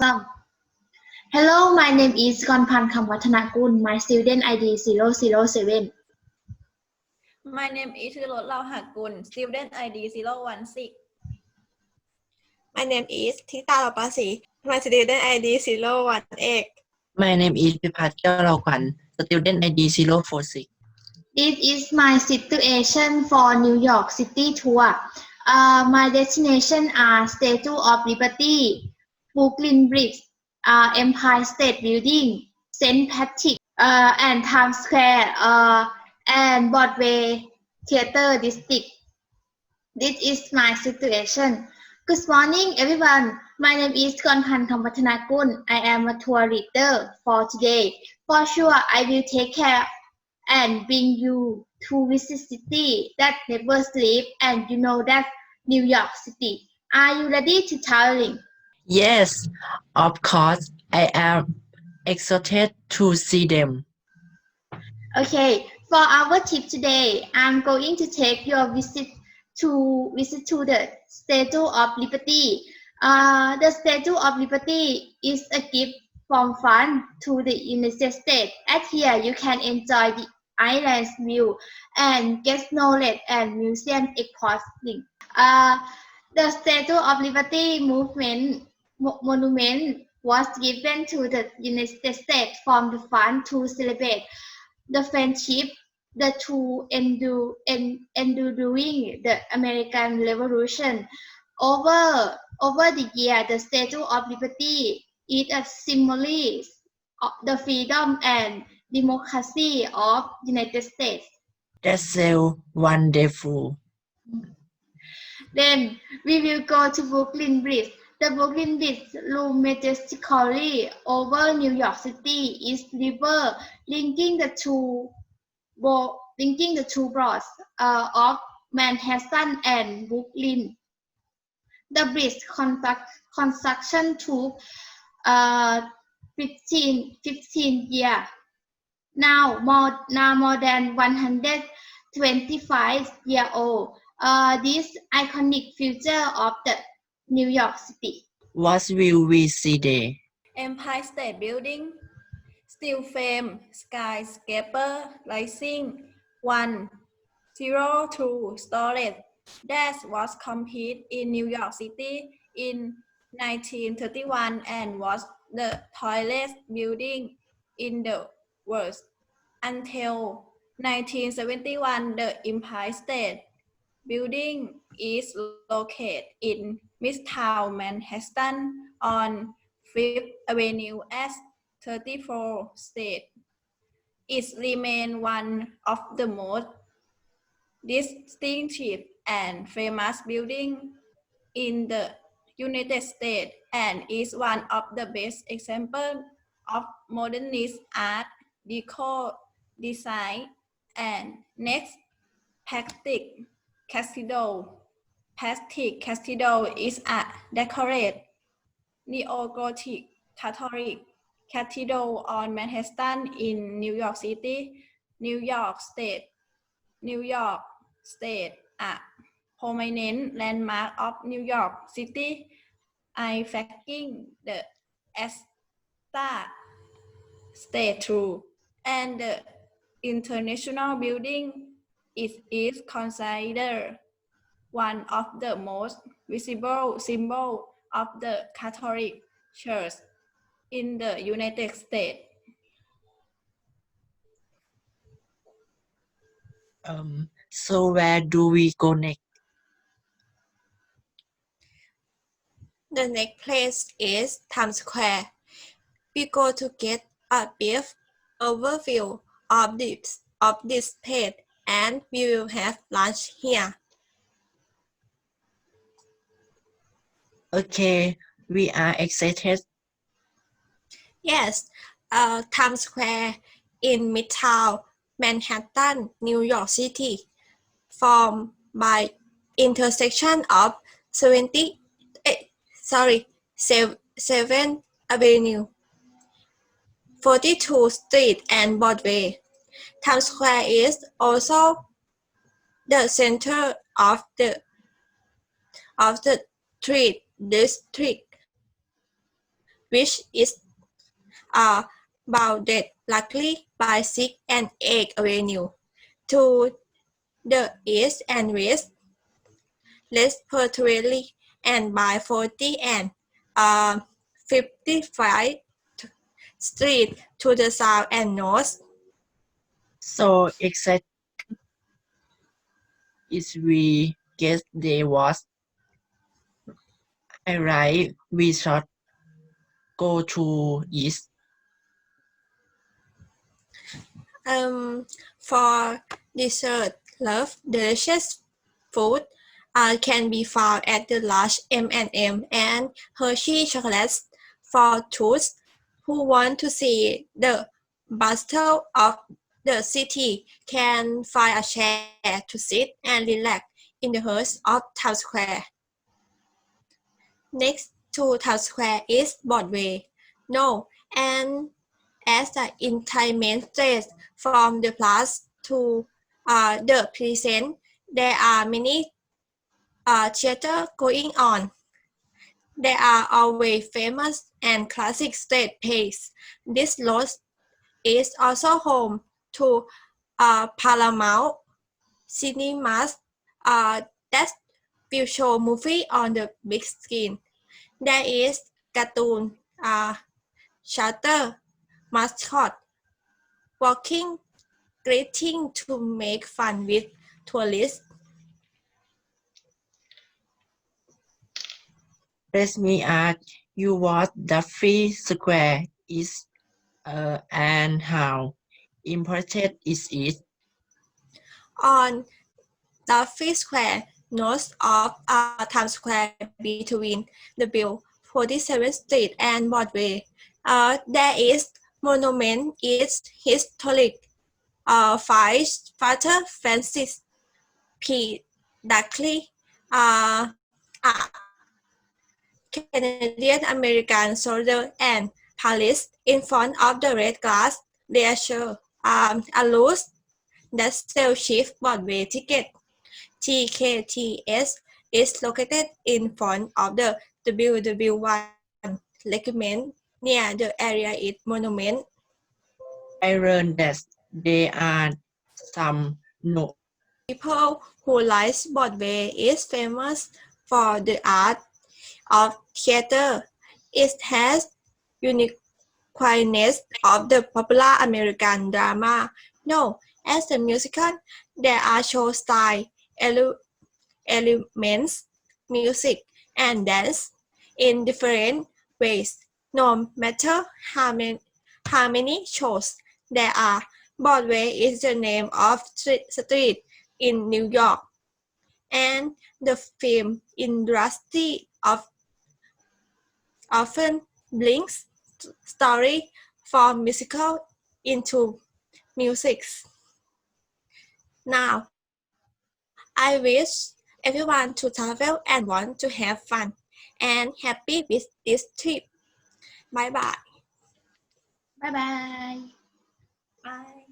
Awesome. Hello, my name is Gonpan Kamwathanakul. My student ID 007. My name is Rotlauhakul. Student ID 016. My name is Tita Lapasi. My student ID 018. My name is Pipat Kyalakwan. Student ID 046. This is my situation for New York City tour. Uh, my destination are Statue of Liberty, Brooklyn Bridge, uh, Empire State Building, St. Patrick, uh, and Times Square, uh, and Broadway Theater District. This is my situation. Good morning, everyone. My name is Konpan Kampatanakul. I am a tour leader for today. For sure, I will take care and bring you to visit city that never sleep and you know that New York City. Are you ready to traveling? Yes of course I am excited to see them Okay, for our trip today, I'm going to take your visit to visit to the Statue of Liberty. Uh, the Statue of Liberty is a gift from France to the United States. At here, you can enjoy the island's view and get knowledge and museum exploring. Uh, the Statue of Liberty movement mo- monument was given to the United States from the fund to celebrate the friendship the two endu- en- enduring the American Revolution. Over over the year, the Statue of Liberty is a symbol of the freedom and democracy of United States. That's so wonderful Then we will go to Brooklyn Bridge. The Brooklyn Bridge looms majestically over New York City. Its river linking the two linking the two boroughs uh, of Manhattan and Brooklyn. The bridge construct, construction took uh, 15, 15 years. Now more now more than 125 year old. Uh, this iconic feature of the New York City. What will we see there Empire State Building Steel Frame Skyscraper Rising 1 0 2 storage that was completed in New York City in 1931 and was the tallest building in the world until 1971 the Empire State Building is located in Midtown Manhattan on Fifth Avenue as 34 State. It remains one of the most distinctive and famous buildings in the United States and is one of the best examples of modernist art, deco design, and next plastic cathedral. Plastic cathedral is a decorated neo-Gothic Catholic cathedral on Manhattan in New York City, New York State. New York State, a prominent landmark of New York City, I flanking the Asta statue and the international building it is considered one of the most visible symbol of the Catholic Church in the United States. um so where do we go next The next place is Times Square. We go to get a brief overview of this of this place and we will have lunch here. okay we are excited Yes, uh, Times Square in Midtown Manhattan, New York City, formed by intersection of 70, eh, sorry, 7th Avenue, 42 Street and Broadway. Times Square is also the center of the of the street district which is uh, bounded luckily by 6 and 8 Avenue. To the east and west, respectively, and by 40 and uh, 55 Street to the south and north. So exact is we guess they was I right we should go to east. Um, for dessert, love, delicious food uh, can be found at the large M&M and Hershey chocolates for those who want to see the bustle of the city can find a chair to sit and relax in the heart of Times Square. Next to Times Square is Broadway. No, and as the intimate stretch from the plaza to uh, the present, there are many uh, theater going on. There are always famous and classic stage plays. This lot is also home to uh, Paramount Cinemas uh, that will movie on the big screen. There is cartoon, uh, shutter, mascot, walking, greeting to make fun with tourists. let me ask you what Duffy Square is uh, and how important is it on Duffy Square, north of uh, Times Square between the Bill 47th Street and Broadway. Uh, there is monument is historic. Uh, Father Francis P. Duckley, uh, uh, Canadian American soldier and palace in front of the red glass leisure um, allows that sell cheap Broadway ticket. TKTS is located in front of the WW1 recommend near the area it monument. I learned that there are some no People who like Broadway is famous for the art of theater. It has uniqueness of the popular American drama. No, as a musical, there are show style, ele- elements, music, and dance in different ways. No matter how many, how many shows there are, Broadway is the name of street, street in New York. And the film industry of often blinks story from musical into music. Now, I wish everyone to travel and want to have fun and happy with this trip. Bye bye. Bye bye. Bye.